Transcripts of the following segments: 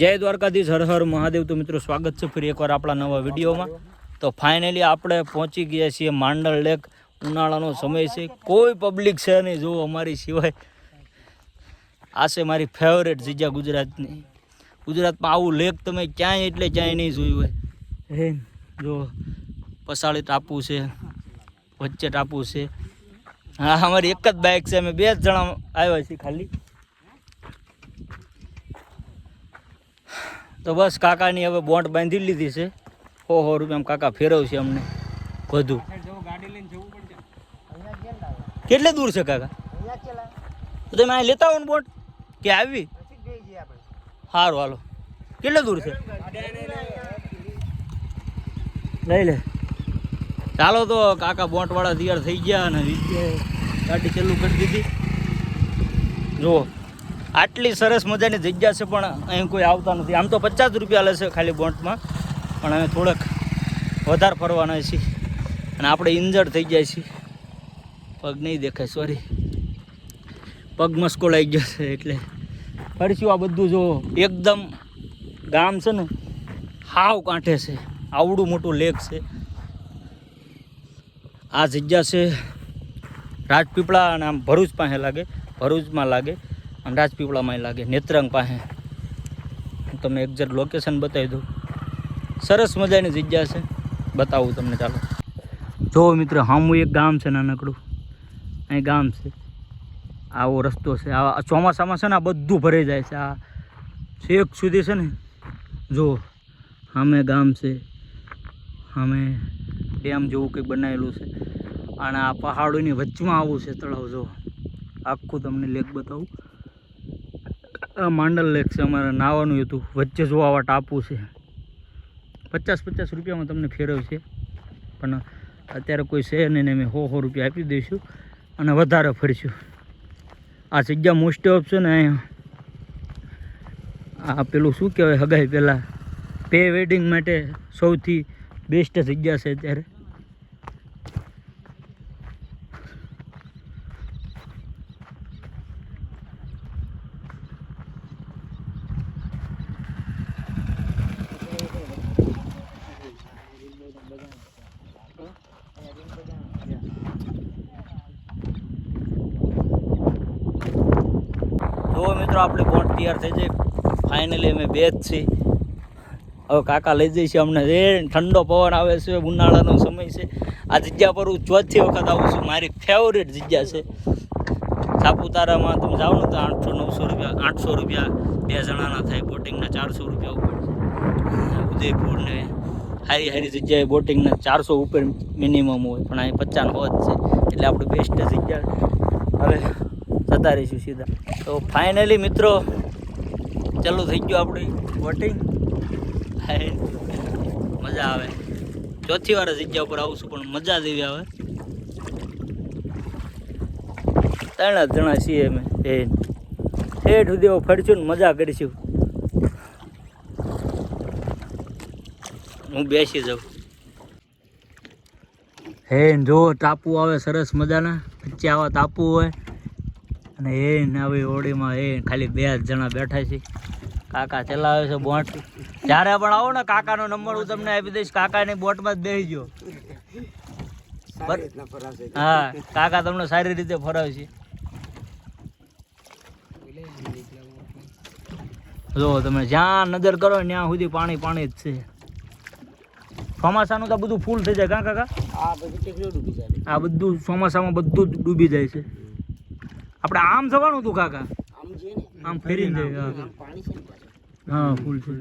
જય દ્વારકાધીશ, હર હર મહાદેવ. તો મિત્રો, સ્વાગત છે ફરી એકવાર આપણા નવા વિડીયોમાં. તો ફાઇનલી આપણે પહોંચી ગયા છીએ માંડળ લેક ઉનાળાનો સમય છે. કોઈ પબ્લિક છે નહીં જો અમારી સિવાય. આ છે મારી ફેવરેટ જગ્યા ગુજરાતની. ગુજરાતમાં આવું લેક તમે ક્યાંય એટલે ક્યાંય નહીં જોયું હોય. હે, જો પસાળી ટાપુ છે, વચ્ચે ટાપુ છે. હા, અમારી એક જ બાઇક છે. અમે બે જ જણા આવ્યા છીએ ખાલી. તો બસ કાકાની હવે બોન્ડ બાંધી લીધી છે. સો સો રૂપિયા કાકા ફેરવશે અમને બધું. કેટલે દૂર છે કાકા? તો તમે અહીં લેતા આવો ને બોટ? કે આવી? સારું હાલો. કેટલે દૂર છે? લઈ લે. ચાલો તો કાકા બોટવાળા તૈયાર થઈ ગયા અને ગાડી ચાલુ કરી દીધી. જુઓ. આટલી સરસ મજાની જગ્યા છે પણ અહીં કોઈ આવતા નથી. આમ તો પચાસ રૂપિયા લે છે ખાલી બોટમાં, પણ અમે થોડોક વધારે ફરવાના છીએ અને આપણે ઇન્જર્ડ થઈ જાય છીએ. પગ નહીં દેખાય સોરી પગ મસ્કોલાઈ ગયો છે એટલે ફરીશું આ બધું જો એકદમ ગામ છે ને, હાવ કાંઠે છે. આવડું મોટું લેક છે. આ જગ્યા છે રાજપીપળા અને આમ ભરૂચ પાસે લાગે, ભરૂચમાં લાગે. અને રાજપીપળામાં લાગે, નેત્રંગ પાસે. હું તમને એક્ઝેક્ટ લોકેશન બતાવી દઉં. સરસ મજાની જગ્યા છે. બતાવું તમને ચાલો. જો મિત્ર, હામું એક ગામ છે નાનકડું. અહીં ગામ છે. આવો રસ્તો છે. આ ચોમાસામાં છે ને આ બધું ભરાઈ જાય છે. આ છેક સુધી છે ને, જો સામે ગામ છે. સામે ડેમ જેવું કંઈક બનાવેલું છે. અને આ પહાડોની વચમાં આવું છે તળાવ, જો. આખું તમને લેક બતાવું. આ માંડલ લેક છે, અમારે નાવાનું હતું. વચ્ચે જોવા ટાપુ છે. પચાસ પચાસ રૂપિયામાં તમને ફેરવશે પણ અત્યારે કોઈ છે નહીં અમે સો સો રૂપિયા આપી દઈશું અને વધારે ફરશું. આ જગ્યા મોસ્ટ ઓફ છે ને અહીંયા. આ પેલું શું કહેવાય, હગાઈ પહેલાં પે વેડિંગ માટે સૌથી બેસ્ટ જગ્યા છે અત્યારે. જો મિત્રો, આપણે બોટ તૈયાર થઈ જાય ફાઇનલી અમે બે જ છીએ. હવે કાકા લઈ જઈશું અમને એ ઠંડો પવન આવે છે, ઉનાળાનો સમય છે. આ જગ્યા પર હું ચોથી વખત આવું છું. મારી ફેવરેટ જગ્યા છે. સાપુતારામાં તમે જાઓ ને તો આઠસો, નવસો રૂપિયા, આઠસો રૂપિયા બે જણાના થાય. બોટિંગના ચારસો રૂપિયા ઉપર ઉદયપુરને સારી સારી જગ્યાએ બોટિંગના ચારસો ઉપર મિનિમમ હોય. પણ અહીં પચાસ હોત છે. એટલે આપણું બેસ્ટ જગ્યા હવે જતા રહીશું સીધા. તો ફાઇનલી મિત્રો, ચાલુ થઈ ગયું આપણી બોટિંગ મજા આવે. ચોથી વાર જગ્યા ઉપર આવું છું, પણ મજા જ એવી આવે. ત્રણ જણા છીએ અમે. એ ઠેઠ સુધી ફરશું ને મજા કરીશું. હું બેસી જાઉં. હે, જો ટાપુ આવે સરસ મજાના. વચ્ચે આવા ટાપુ હોય અને એ આવી હોડીમાં એ ખાલી બે જ જણા બેઠા છે. કાકા ચલાવે છે બોટ. જ્યારે પણ આવો ને કાકાનો નંબર હું તમને આપી દઈશ. કાકાની બોટમાં જ બેસી ગયો. હા કાકા તમને સારી રીતે ફરાવશે. જો તમે જ્યાં નજર કરો ત્યાં સુધી પાણી પાણી જ છે. ચોમાસાનું તો બધું ફૂલ થઈ જાય કાં કાકા? આ બધું ચોમાસામાં બધું જ ડૂબી જાય છે. આપણે આમ જવાનું હતું કાકા. આમ આમ ફેરીને જાય હા. હા ફૂલ છે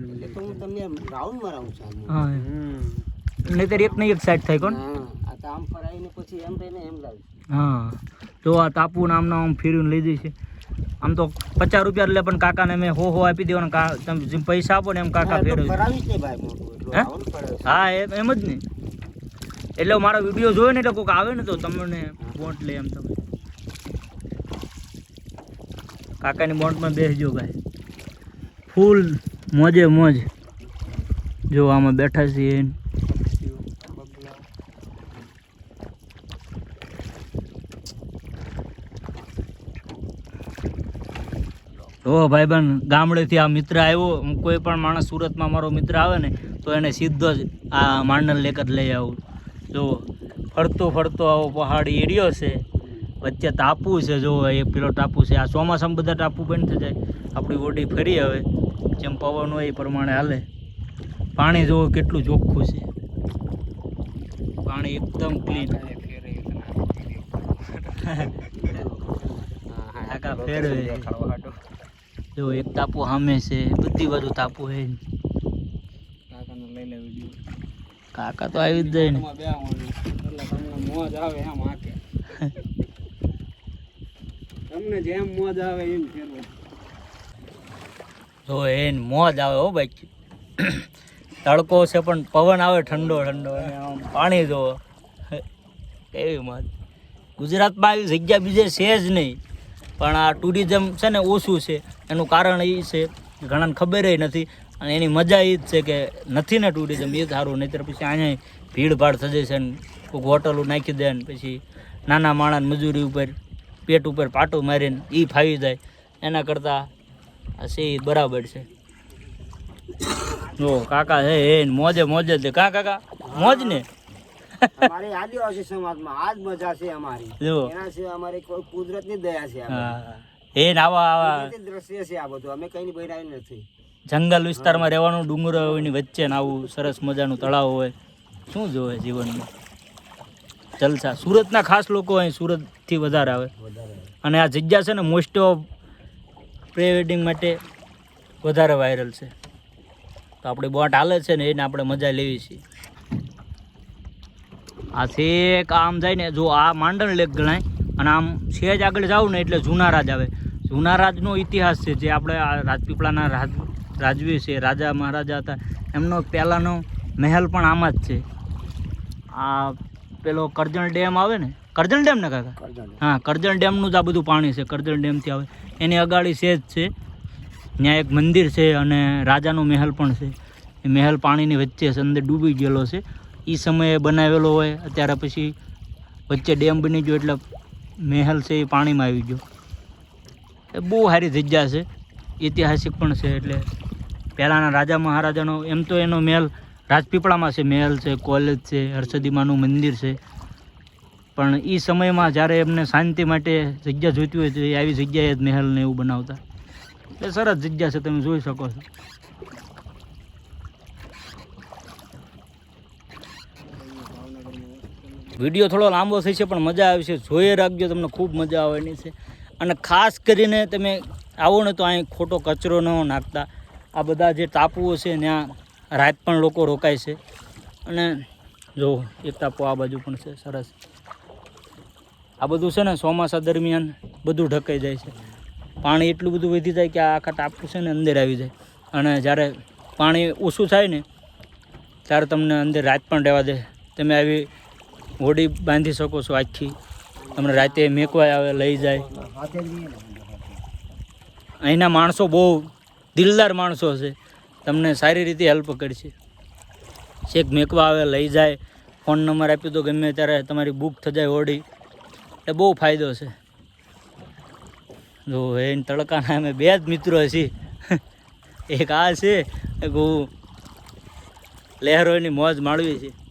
હા નહીતર એક ને એક સાઈડ થાય કોણ? હા જો આ તાપુ નામના આમ ફેરીને લઈ છે. આમ તો પચાસ રૂપિયા એટલે પણ કાકાને મેં હો હો આપી દેવાનું તમે જેમ પૈસા આપો ને એમ કાકા ફેરવે હે? હા એમ એમ જ ને. એટલે મારો વીડિયો જોયો ને એટલે કોઈક આવે ને તો તમને વોટ લે એમ તમે. કાકાની બોટમાં બેસજો ભાઈ. ફૂલ મોજે મોજ. જો આમાં બેઠા છીએ ઓ ભાઈ બન ગામડેથી આ મિત્ર આવ્યો. કોઈ પણ માણસ સુરતમાં મારો મિત્ર આવે ને, તો એને સીધો જ આ માંડલ લેક જ લઈ આવું. જો ફરતો ફરતો આવો પહાડી એરિયો છે. વચ્ચે ટાપુ છે જો એ પેલો ટાપુ છે આ ચોમાસામાં બધા ટાપુ બંધ થઈ જાય. આપણી બોડી ફરી આવે જેમ પવન હોય એ પ્રમાણે હાલે. પાણી જોવો કેટલું ચોખ્ખું છે. પાણી એકદમ ક્લીન જો એક ટાપુ સામે છે બધી બાજુ ટાપુ છે. કાકા તો આવી જ જાય ને. મોજ આવે એમ આકે. તમને જેમ મોજ આવે એમ ફેરવો. જો એને મોજ આવે હો ભાઈ તડકો છે પણ પવન આવે ઠંડો ઠંડો અને આમ પાણી જો એવી મોજ. ગુજરાતમાં આવી જગ્યા બીજે છે જ નહીં. પણ આ ટુરિઝમ છે ને ઓછું છે. એનું કારણ એ છે, ઘણાને ખબર નથી. અને એની મજા એ જ છે કે નથી ને ટુરિઝમ, એ સારું. નહીંતર પછી અહીંયા ભીડભાડ થઈ છે ને કોઈક હોટલો નાખી દે ને પછી નાના માણસ મજૂરી ઉપર પેટ ઉપર પાટું મારીને એ ફાવી જાય. એના કરતાં આ બરાબર છે. જો કાકા છે એ મોજે મોજે છે. કા કાકા? મોજ ને? અમારી આદિવાસી સમાજમાં આ જ મજા છે અમારી. જો. એના સિવાય અમારી કોઈ કુદરતની દયા છે હા. એ આવા આવા દ્રશ્ય છે આ બધું. અમે કઈ બનાવ્યું નથી. જંગલ વિસ્તારમાં રહેવાનું ડુંગરોની વચ્ચે ને આવું સરસ મજાનું તળાવ હોય. શું જોવે જીવનમાં? જલસા સુરતના ખાસ લોકો અહીં સુરતથી વધારે આવે. અને આ જગ્યા છે ને મોસ્ટ ઓફ પ્રી વેડિંગ માટે વધારે વાયરલ છે. તો આપણે બોટ હાલે છે ને એને આપણે મજા લેવી છીએ આ છેક આમ જાય ને, જો આ માંડણ લેક ગણાય. અને આમ સેજ આગળ જાવ ને એટલે જૂના રાજ આવે. જૂના રાજનો ઇતિહાસ છે, જે આપણે આ રાજપીપળાના રાજ રાજવી છે, રાજા મહારાજા હતા. એમનો પહેલાંનો મહેલ પણ આમાં જ છે. આ પેલો કરજણ ડેમ આવે ને? કરજણ ડેમ ને કાકા? હા કરજણ ડેમનું જ આ બધું પાણી છે કરજણ ડેમથી આવે. એની અગાડી સેજ છે. ત્યાં એક મંદિર છે અને રાજાનો મહેલ પણ છે. એ મહેલ પાણીની વચ્ચે છે અંદર ડૂબી ગયેલો છે. એ સમયે બનાવેલો હોય અત્યારે પછી વચ્ચે ડેમ બની ગયો એટલે મહેલ છે એ પાણીમાં આવી ગયો. એ બહુ સારી જગ્યા છે. ઐતિહાસિક પણ છે એટલે પહેલાંના રાજા મહારાજાનો એમ તો એનો મહેલ રાજપીપળામાં છે, મહેલ છે, કોલેજ છે, હર્ષદીમાનું મંદિર છે. પણ એ સમયમાં જ્યારે એમને શાંતિ માટે જગ્યા જોઈતી હોય તો એ આવી જગ્યાએ જ મહેલને એવું બનાવતા. એટલે સરસ જગ્યા છે, તમે જોઈ શકો છો. વીડિયો થોડો લાંબો થઈ છે, પણ મજા આવી છે. જોઈએ રાખજો, તમને ખૂબ મજા આવવાની છે. અને ખાસ કરીને તમે આવો ને તો અહીં ખોટો કચરો ન નાખતા. આ બધા જે ટાપુઓ છે, ત્યાં રાત પણ લોકો રોકાય છે. અને જો, એક ટાપો આ બાજુ પણ છે, સરસ. આ બધું છે ને, ચોમાસા દરમિયાન બધું ઢકાઈ જાય છે. પાણી એટલું બધું વધી જાય કે આખા ટાપુ છે ને, અંદર આવી જાય. અને જ્યારે પાણી ઓછું થાય ને, ત્યારે તમને અંદર રાત પણ રહેવા દે. તમે આવી હોડી બાંધી શકો છો આખી. તમને રાતે મેકવાય આવે, લઈ જાય. અહીંના માણસો બહુ દિલદાર માણસો છે. તમને સારી રીતે હેલ્પ કરશે. ચેક મેકવા આવે, લઈ જાય ફોન નંબર આપી દો, ગમે ત્યારે તમારી બુક થઈ જાય હોડી એ બહુ ફાયદો છે. જો એ તડકાના અમે બે જ મિત્રો છીએ. એક આ છે, એક હું લહેરોની મોજ માણવી છે.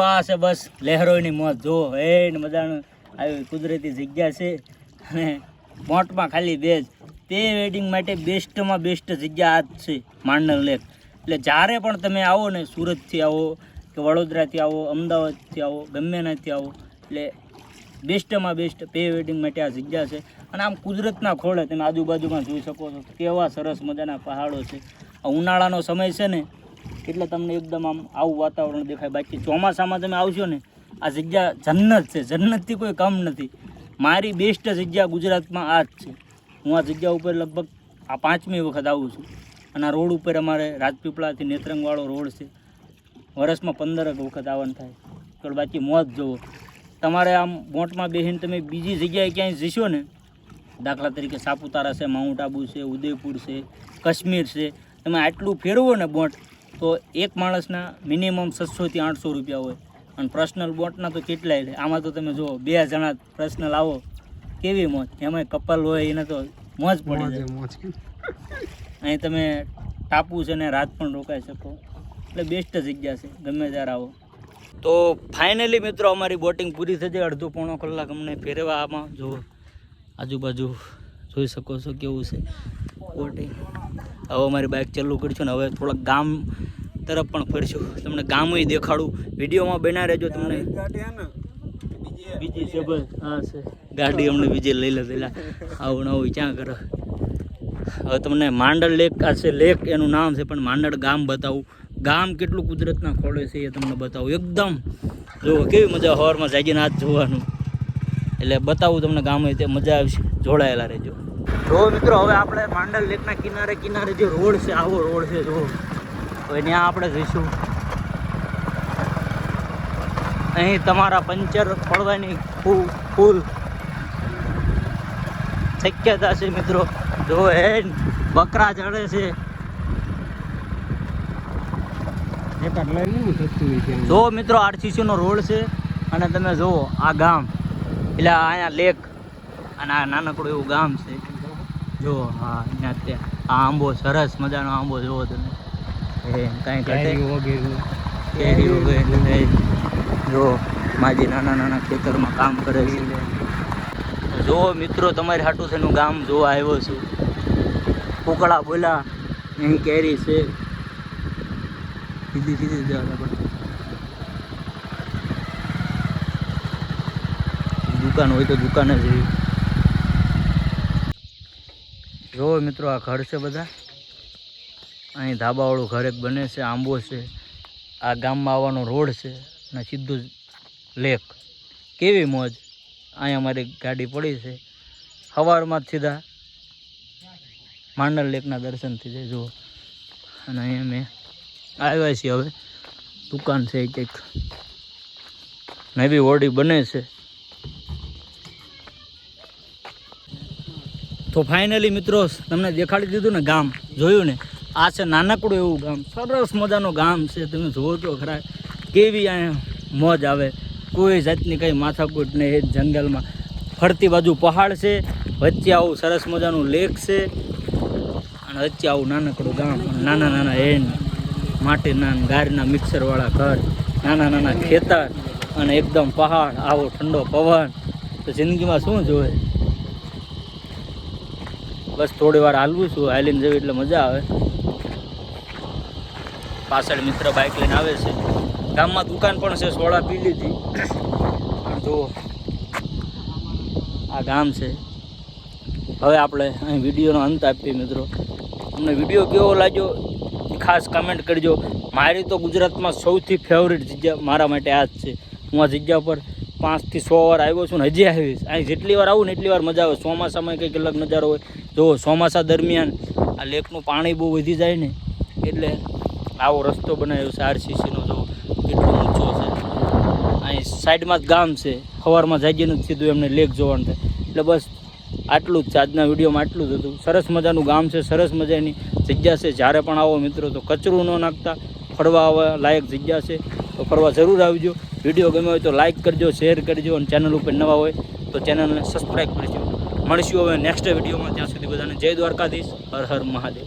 આ છે બસ લહેરોની મોત જો એ મજાનું આવી કુદરતી જગ્યા છે. અને મોટમાં ખાલી બે જ. તે વેડિંગ માટે બેસ્ટમાં બેસ્ટ જગ્યા આ જ છે, માંડલ લેક. એટલે જ્યારે પણ તમે આવો ને સુરતથી આવો કે વડોદરાથી આવો, અમદાવાદથી આવો, ગમે ત્યાંથી આવો, એટલે બેસ્ટમાં બેસ્ટ પે વેડિંગ માટે આ જગ્યા છે. અને આમ કુદરતના ખોળે તમે આજુબાજુમાં જોઈ શકો છો. કેવા સરસ મજાના પહાડો છે. આ ઉનાળાનો સમય છે ને એટલે તમને એકદમ આમ આવું વાતાવરણ દેખાય. બાકી ચોમાસામાં તમે આવશો ને, આ જગ્યા જન્નત છે. જન્નતથી કોઈ કામ નથી. મારી બેસ્ટ જગ્યા ગુજરાતમાં આ જ છે. હું આ જગ્યા ઉપર લગભગ આ પાંચમી વખત આવું છું. અને આ રોડ ઉપર અમારે રાજપીપળાથી નેત્રંગવાળો રોડ છે. વર્ષમાં પંદરક વખત આવવાનું થાય. તો બાકી મોત જુઓ તમારે આમ બોટમાં બેસીને તમે બીજી જગ્યાએ ક્યાંય જશો ને, દાખલા તરીકે સાપુતારા છે, માઉન્ટ આબુ છે, ઉદયપુર છે, કાશ્મીર છે, તમે આટલું ફેરવો ને બોટ તો એક માણસના મિનિમમ છસોથી આઠસો રૂપિયા હોય. અને પર્સનલ બોટના તો કેટલાય લે આમાં તો તમે જુઓ બે જણા પર્સનલ આવો. કેવી મોજ? એમાંય કપલ હોય એને તો મોજ પડી જાય. અહીં તમે ટાપુ છે ને રાત પણ રોકાઈ શકો. એટલે બેસ્ટ જગ્યા છે. ગમે ત્યારે આવો. તો ફાઇનલી મિત્રો અમારી બોટિંગ પૂરી થઈ જાય. અડધો પોણો કલાક અમને ફેરવા આમાં. જુઓ આજુબાજુ જોઈ શકો છો કેવું છે બોટિંગ. હવે અમારી બાઇક ચાલુ કરીશું ને હવે થોડાક ગામ તરફ પણ ફરશું. તમને ગામય દેખાડું. વિડીયોમાં બના રહેજો તમને. બીજી છે બસ હા છે. ગાડી અમને બીજી લઈ લીધેલા આવું નવું ક્યાં કરો? હવે તમને માંડળ લેક આ છે લેક એનું નામ છે પણ માંડળ ગામ બતાવું. ગામ કેટલું કુદરતના ખોળે છે એ તમને બતાવું. એકદમ જુઓ કેવી મજા હવારમાં જાગીને હાથ જોવાનું. એટલે બતાવું તમને ગામ તે મજા આવશે. જોડાયેલા રહેજો. જો મિત્રો હવે આપણે માંડલ લેકના કિનારે કિનારે જે રોડ છે આવો રોડ છે જો. હવે ત્યાં આપણે જઈશું. અહીં તમારા પંચર પડવાની ફૂલ ફૂલ શક્યતા છે મિત્રો. જો એ બકરા ચડે છે. જો મિત્રો આરસીસી નો રોડ છે અને તમે જુઓ આ ગામ. એટલે અહીંયા લેક અને આ નાનકડું એવું ગામ છે. જો હા અહીંયા આ આંબો સરસ મજાનો આંબો જુઓ તમે. એ કાંઈ ઘટે? કેરી વગેરે. જો માજી નાના નાના ખેતરમાં કામ કરે છે. જો મિત્રો તમારી હાટું છે ગામ જોવા આવ્યો છું. કુકડા બોલા એની કેરી છે. સીધી સીધી જવા દુકાન હોય તો દુકાને જ એવી જો મિત્રો આ ઘર છે બધા. અહીં ધાબાવાળું ઘર એક બને છે, આંબો છે, આ ગામમાં આવવાનો રોડ છે અને સીધું જ લેક કેવી મોજ? અહીં અમારી ગાડી પડી છે. સવારમાં જ સીધા માંડલ લેકના દર્શન થઈ જાય જુઓ. અને અહીં અમે આવ્યા છીએ હવે. દુકાન છે એક એક. નવી ઓરડી બને છે. તો ફાઇનલી મિત્રો, તમને દેખાડી દીધું ને ગામ, જોયું ને? આ છે નાનકડું એવું ગામ. સરસ મજાનું ગામ છે. તમે જુઓ તો ખરા. કેવી અહીંયા મોજ આવે. કોઈ જાતની કંઈ માથાકૂટ નહીં. એ જંગલમાં. ફરતી બાજુ પહાડ છે. વચ્ચે આવું સરસ મજાનું લેક છે. અને વચ્ચે આવું નાનકડું ગામ. નાના નાના એન માટીના ગારના મિક્સરવાળા ઘર, નાના નાના ખેતર અને એકદમ પહાડ, આવો ઠંડો પવન. તો જિંદગીમાં શું જોવે? બસ થોડી વાર હાલવું છું. હાલીને જવું એટલે મજા આવે. પાછળ મિત્ર બાઇક લઈને આવે છે. ગામમાં દુકાન પણ છે, સોડા પી લીધી પણ જુઓ, આ ગામ છે. હવે આપણે અહીં વિડીયોનો અંત આપીએ મિત્રો. તમને વીડિયો કેવો લાગ્યો ખાસ કમેન્ટ કરજો. મારી તો ગુજરાતમાં સૌથી ફેવરેટ જગ્યા મારા માટે આ જ છે. હું આ જગ્યા પર પાંચથી સો વાર આવ્યો છું ને હજી આવીશ અહીં જેટલી વાર આવું ને એટલી વાર મજા આવે. ચોમાસામાં કંઈક અલગ નજારો હોય. જો ચોમાસા દરમિયાન આ લેકનું પાણી બહુ વધી જાય ને, એટલે આવો રસ્તો બનાવ્યો છે આરસીસીનો જો. કેટલો ઊંચો છે. અહીં સાઈડમાં જ ગામ છે. સવારમાં જાગીને જ સીધું એમને લેક જોવાનું થાય. એટલે બસ આટલું જ છે. આજના વિડીયોમાં આટલું જ હતું. સરસ મજાનું ગામ છે. સરસ મજાની જગ્યા છે. જ્યારે પણ આવો મિત્રો તો કચરું ન નાખતા. ફરવા આવવા લાયક જગ્યા છે. તો ફરવા જરૂર આવજો. વીડિયો ગમ્યો હોય તો લાઇક કરજો શેર કરજો અને ચેનલ ઉપર નવા હોય તો ચેનલને સબસ્ક્રાઈબ કરજો. મળીશું હવે નેક્સ્ટ વિડીયોમાં. ત્યાં સુધી બધાને જય દ્વારકાધીશ. હર હર મહાદેવ.